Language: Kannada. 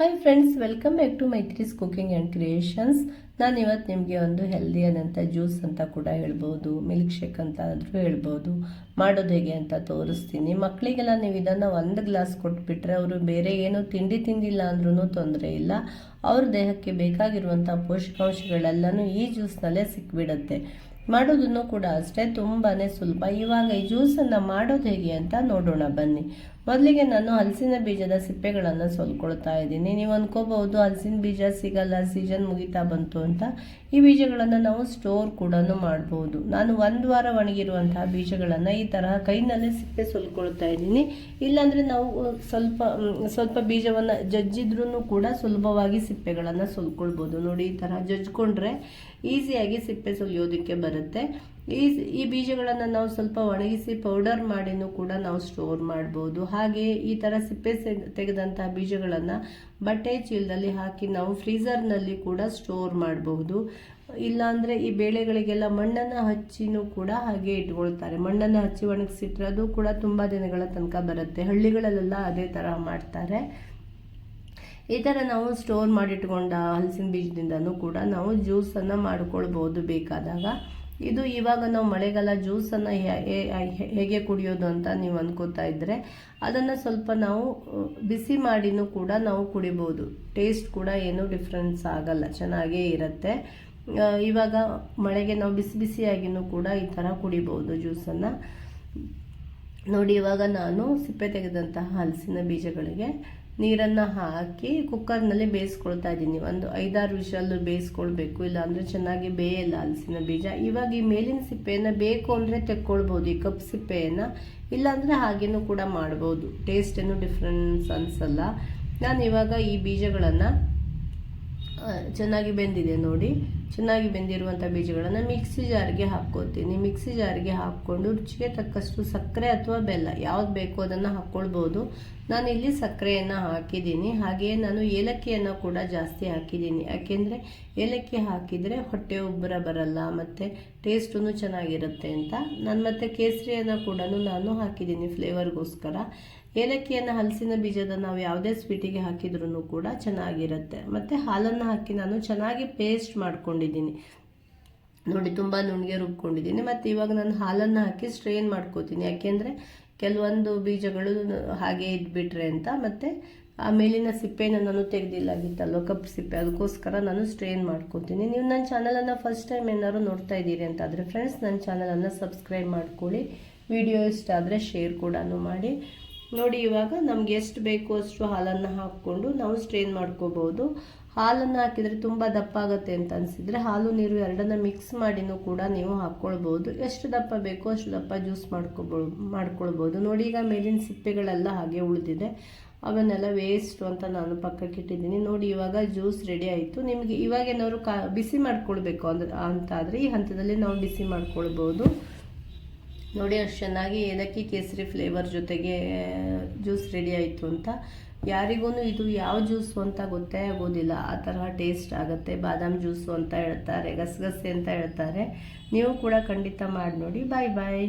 Hi friends welcome back to Maitri's cooking and creations ನಾನು ಇವತ್ತು ನಿಮಗೆ ಒಂದು ಹೆಲ್ದಿಯಾದಂಥ ಜ್ಯೂಸ್ ಅಂತ ಕೂಡ ಹೇಳ್ಬೋದು ಮಿಲ್ಕ್ ಶೇಕ್ ಅಂತ ಆದರೂ ಹೇಳ್ಬೋದು. ಮಾಡೋದು ಹೇಗೆ ಅಂತ ತೋರಿಸ್ತೀನಿ. ಮಕ್ಕಳಿಗೆಲ್ಲ ನೀವು ಇದನ್ನು ಒಂದು ಗ್ಲಾಸ್ ಕೊಟ್ಬಿಟ್ರೆ ಅವರು ಬೇರೆ ಏನೂ ತಿಂಡಿ ತಿಂದಿಲ್ಲ ಅಂದ್ರೂ ತೊಂದರೆ ಇಲ್ಲ. ಅವ್ರ ದೇಹಕ್ಕೆ ಬೇಕಾಗಿರುವಂಥ ಪೋಷಕಾಂಶಗಳೆಲ್ಲನೂ ಈ ಜ್ಯೂಸ್ನಲ್ಲೇ ಸಿಕ್ಬಿಡುತ್ತೆ. ಮಾಡೋದನ್ನು ಕೂಡ ಅಷ್ಟೇ ತುಂಬಾ ಸುಲಭ. ಇವಾಗ ಈ ಜ್ಯೂಸನ್ನು ಮಾಡೋದು ಹೇಗೆ ಅಂತ ನೋಡೋಣ ಬನ್ನಿ. ಮೊದಲಿಗೆ ನಾನು ಹಲಸಿನ ಬೀಜದ ಸಿಪ್ಪೆಗಳನ್ನು ಸೊಲ್ಕೊಳ್ತಾ ಇದ್ದೀನಿ. ನೀವು ಅಂದ್ಕೋಬಹುದು ಹಲಸಿನ ಬೀಜ ಸಿಗಲ್ಲ ಸೀಸನ್ ಮುಗಿತಾ ಬಂತು ಅಂತ. ಈ ಬೀಜಗಳನ್ನು ನಾವು ಸ್ಟೋರ್ ಕೂಡ ಮಾಡ್ಬೋದು ನಾನು ಒಂದು ವಾರ ಒಣಗಿರುವಂತಹ ಬೀಜಗಳನ್ನು ಈ ತರಹ ಕೈನಲ್ಲೇ ಸಿಪ್ಪೆ ಸೊಲ್ಕೊಳ್ತಾ ಇದ್ದೀನಿ. ಇಲ್ಲಾಂದರೆ ನಾವು ಸ್ವಲ್ಪ ಸ್ವಲ್ಪ ಬೀಜವನ್ನು ಜಜ್ಜಿದ್ರೂ ಕೂಡ ಸುಲಭವಾಗಿ ಸಿಪ್ಪೆಗಳನ್ನು ಸೊಲ್ಕೊಳ್ಬೋದು ನೋಡಿ ಈ ಥರ ಜಜ್ಕೊಂಡ್ರೆ ಈಸಿಯಾಗಿ ಸಿಪ್ಪೆ ಸುಲಿಯೋದಕ್ಕೆ ಬರುತ್ತೆ. ಈ ಈ ಬೀಜಗಳನ್ನು ನಾವು ಸ್ವಲ್ಪ ಒಣಗಿಸಿ ಪೌಡರ್ ಮಾಡಿನೂ ಕೂಡ ನಾವು ಸ್ಟೋರ್ ಮಾಡ್ಬೋದು. ಹಾಗೆ ಈ ಥರ ಸಿಪ್ಪೆ ತೆಗೆದಂತಹ ಬೀಜಗಳನ್ನು ಬಟ್ಟೆ ಚೀಲದಲ್ಲಿ ಹಾಕಿ ನಾವು ಫ್ರೀಝರ್ನಲ್ಲಿ ಕೂಡ ಸ್ಟೋರ್ ಮಾಡಬಹುದು ಇಲ್ಲಾಂದರೆ ಈ ಬೇಳೆಗಳಿಗೆಲ್ಲ ಮಣ್ಣನ್ನು ಹಚ್ಚಿನೂ ಕೂಡ ಹಾಗೆ ಇಟ್ಕೊಳ್ತಾರೆ. ಮಣ್ಣನ್ನು ಹಚ್ಚಿ ಒಣಗಿಸಿಟ್ರೆ ಅದು ಕೂಡ ತುಂಬ ದಿನಗಳ ತನಕ ಬರುತ್ತೆ. ಹಳ್ಳಿಗಳಲ್ಲೆಲ್ಲ ಅದೇ ಥರ ಮಾಡ್ತಾರೆ. ಈ ಥರ ನಾವು ಸ್ಟೋರ್ ಮಾಡಿಟ್ಕೊಂಡ ಹಲಸಿನ ಬೀಜದಿಂದನೂ ಕೂಡ ನಾವು ಜ್ಯೂಸನ್ನು ಮಾಡಿಕೊಳ್ಬೋದು ಬೇಕಾದಾಗ. ಇದು ಇವಾಗ ನಾವು ಮಳೆಗಾಲ ಜ್ಯೂಸನ್ನು ಹೇಗೆ ಕುಡಿಯೋದು ಅಂತ ನೀವು ಅನ್ಕೋತಾ ಇದ್ದರೆ ಅದನ್ನು ಸ್ವಲ್ಪ ನಾವು ಬಿಸಿ ಮಾಡಿನೂ ಕೂಡ ನಾವು ಕುಡಿಬೋದು. ಟೇಸ್ಟ್ ಕೂಡ ಏನೂ ಡಿಫ್ರೆನ್ಸ್ ಆಗಲ್ಲ, ಚೆನ್ನಾಗೇ ಇರುತ್ತೆ. ಇವಾಗ ಮಳೆಗೆ ನಾವು ಬಿಸಿ ಬಿಸಿಯಾಗಿನೂ ಕೂಡ ಈ ಥರ ಕುಡಿಬೋದು ಜ್ಯೂಸನ್ನು. ನೋಡಿ ಇವಾಗ ನಾನು ಸಿಪ್ಪೆ ತೆಗೆದಂತಹ ಹಲಸಿನ ಬೀಜಗಳಿಗೆ ನೀರನ್ನು ಹಾಕಿ ಕುಕ್ಕರ್ನಲ್ಲಿ ಬೇಯಿಸ್ಕೊಳ್ತಾ ಇದ್ದೀನಿ. ಒಂದು ಐದಾರು ವಿಷಲ್ಲು ಬೇಯಿಸ್ಕೊಳ್ಬೇಕು, ಇಲ್ಲಾಂದರೆ ಚೆನ್ನಾಗಿ ಬೇಯಲ್ಲ ಹಲಸಿನ ಬೀಜ. ಇವಾಗ ಈ ಮೇಲಿನ ಸಿಪ್ಪೆಯನ್ನು ಬೇಕು ಅಂದರೆ ತೆಕ್ಕೊಳ್ಬೋದು, ಈ ಕಪ್ ಸಿಪ್ಪೆಯನ್ನು. ಇಲ್ಲಾಂದರೆ ಹಾಗೇನೂ ಕೂಡ ಮಾಡ್ಬೋದು. ಟೇಸ್ಟ್ ಏನು ಡಿಫ್ರೆನ್ಸ್ ಅನಿಸಲ್ಲ. ನಾನು ಇವಾಗ ಈ ಬೀಜಗಳನ್ನು ಚೆನ್ನಾಗಿ ಬೆಂದಿದೆ ನೋಡಿ. ಚೆನ್ನಾಗಿ ಬೆಂದಿರುವಂಥ ಬೀಜಗಳನ್ನು ಮಿಕ್ಸಿ ಜಾರ್ಗೆ ಹಾಕ್ಕೋತೀನಿ ಮಿಕ್ಸಿ ಜಾರ್ಗೆ ಹಾಕ್ಕೊಂಡು ರುಚಿಗೆ ತಕ್ಕಷ್ಟು ಸಕ್ಕರೆ ಅಥವಾ ಬೆಲ್ಲ, ಯಾವ್ದು ಬೇಕೋ ಅದನ್ನು ಹಾಕ್ಕೊಳ್ಬೋದು. ಇಲ್ಲಿ ಸಕ್ಕರೆಯನ್ನು ಹಾಕಿದ್ದೀನಿ. ಹಾಗೆಯೇ ನಾನು ಏಲಕ್ಕಿಯನ್ನು ಕೂಡ ಜಾಸ್ತಿ ಹಾಕಿದ್ದೀನಿ. ಯಾಕೆಂದರೆ ಏಲಕ್ಕಿ ಹಾಕಿದರೆ ಹೊಟ್ಟೆ ಉಬ್ಬರ ಬರಲ್ಲ, ಮತ್ತು ಟೇಸ್ಟೂ ಚೆನ್ನಾಗಿರುತ್ತೆ ಅಂತ. ನಾನು ಮತ್ತು ಕೇಸರಿಯನ್ನು ಕೂಡ ನಾನು ಹಾಕಿದ್ದೀನಿ ಫ್ಲೇವರ್ಗೋಸ್ಕರ. ಏಲಕ್ಕಿಯನ್ನು ಹಲಸಿನ ಬೀಜದ ನಾವು ಯಾವುದೇ ಸ್ವೀಟಿಗೆ ಹಾಕಿದ್ರೂ ಕೂಡ ಚೆನ್ನಾಗಿರುತ್ತೆ. ಮತ್ತು ಹಾಲನ್ನು ಹಾಕಿ ನಾನು ಚೆನ್ನಾಗಿ ಪೇಸ್ಟ್ ಮಾಡ್ಕೊಂಡಿದ್ದೀನಿ ನೋಡಿ, ತುಂಬ ನುಣ್ಣಗೆ ರುಬ್ಕೊಂಡಿದ್ದೀನಿ. ಮತ್ತು ಇವಾಗ ನಾನು ಹಾಲನ್ನು ಹಾಕಿ ಸ್ಟ್ರೈನ್ ಮಾಡ್ಕೋತೀನಿ. ಯಾಕೆಂದರೆ ಕೆಲವೊಂದು ಬೀಜಗಳು ಹಾಗೆ ಇದ್ಬಿಟ್ರೆ ಅಂತ. ಮತ್ತು ಆ ಮೇಲಿನ ಸಿಪ್ಪೆನ ನಾನು ತೆಗೆದಿಲ್ಲಾಗಿತ್ತಲ್ವ ಕಪ್ ಸಿಪ್ಪೆ. ಅದಕ್ಕೋಸ್ಕರ ನಾನು ಸ್ಟ್ರೈನ್ ಮಾಡ್ಕೊತೀನಿ. ನೀವು ನನ್ನ ಚಾನಲನ್ನು ಫಸ್ಟ್ ಟೈಮ್ ಏನಾದ್ರು ನೋಡ್ತಾ ಇದ್ದೀರಿ ಅಂತಾದರೆ ಫ್ರೆಂಡ್ಸ್ ನನ್ನ ಚಾನಲನ್ನು ಸಬ್ಸ್ಕ್ರೈಬ್ ಮಾಡ್ಕೊಳ್ಳಿ. ವಿಡಿಯೋ ಇಷ್ಟ ಆದರೆ ಶೇರ್ ಕೂಡ ಮಾಡಿ. ನೋಡಿ, ಇವಾಗ ನಮ್ಗೆ ಎಷ್ಟು ಬೇಕು ಅಷ್ಟು ಹಾಲನ್ನು ಹಾಕ್ಕೊಂಡು ನಾವು ಸ್ಟ್ರೈನ್ ಮಾಡ್ಕೋಬಹುದು ಹಾಲನ್ನು ಹಾಕಿದರೆ ತುಂಬ ದಪ್ಪ ಆಗುತ್ತೆ ಅಂತ ಅನಿಸಿದರೆ ಹಾಲು, ನೀರು ಎರಡನ್ನ ಮಿಕ್ಸ್ ಮಾಡಿನೂ ಕೂಡ ನೀವು ಹಾಕ್ಕೊಳ್ಬೋದು. ಎಷ್ಟು ದಪ್ಪ ಬೇಕೋ ಅಷ್ಟು ದಪ್ಪ ಜ್ಯೂಸ್ ಮಾಡ್ಕೊಬೋ ಮಾಡ್ಕೊಳ್ಬೋದು. ನೋಡಿ, ಈಗ ಮೇಲಿನ ಸಿಪ್ಪೆಗಳೆಲ್ಲ ಹಾಗೆ ಉಳಿದಿದೆ. ಅವನ್ನೆಲ್ಲ ವೇಸ್ಟು ಅಂತ ನಾನು ಪಕ್ಕಕ್ಕೆ ಇಟ್ಟಿದ್ದೀನಿ. ನೋಡಿ, ಇವಾಗ ಜ್ಯೂಸ್ ರೆಡಿ ಆಯಿತು. ನಿಮಗೆ ಇವಾಗ ಏನಾದ್ರು ಕಾ ಬಿಸಿ ಮಾಡ್ಕೊಳ್ಬೇಕು ಅಂದ್ರೆ ಅಂತ ಆದರೆ ಈ ಹಂತದಲ್ಲಿ ನಾವು ಬಿಸಿ ಮಾಡ್ಕೊಳ್ಬೋದು. ನೋಡಿ ಅಷ್ಟು ಚೆನ್ನಾಗಿ ಏಲಕ್ಕಿ ಕೇಸರಿ ಫ್ಲೇವರ್ ಜೊತೆಗೆ ಜ್ಯೂಸ್ ರೆಡಿ ಆಯಿತು ಅಂತ. ಯಾರಿಗೂ ಇದು ಯಾವ ಜ್ಯೂಸು ಅಂತ ಗೊತ್ತೇ ಆಗೋದಿಲ್ಲ. ಆ ತರಹ ಟೇಸ್ಟ್ ಆಗುತ್ತೆ. ಬಾದಾಮ್ ಜ್ಯೂಸು ಅಂತ ಹೇಳ್ತಾರೆ, ಗಸಗಸೆ ಅಂತ ಹೇಳ್ತಾರೆ. ನೀವು ಕೂಡ ಖಂಡಿತ ಮಾಡಿ ನೋಡಿ. ಬಾಯ್ ಬಾಯ್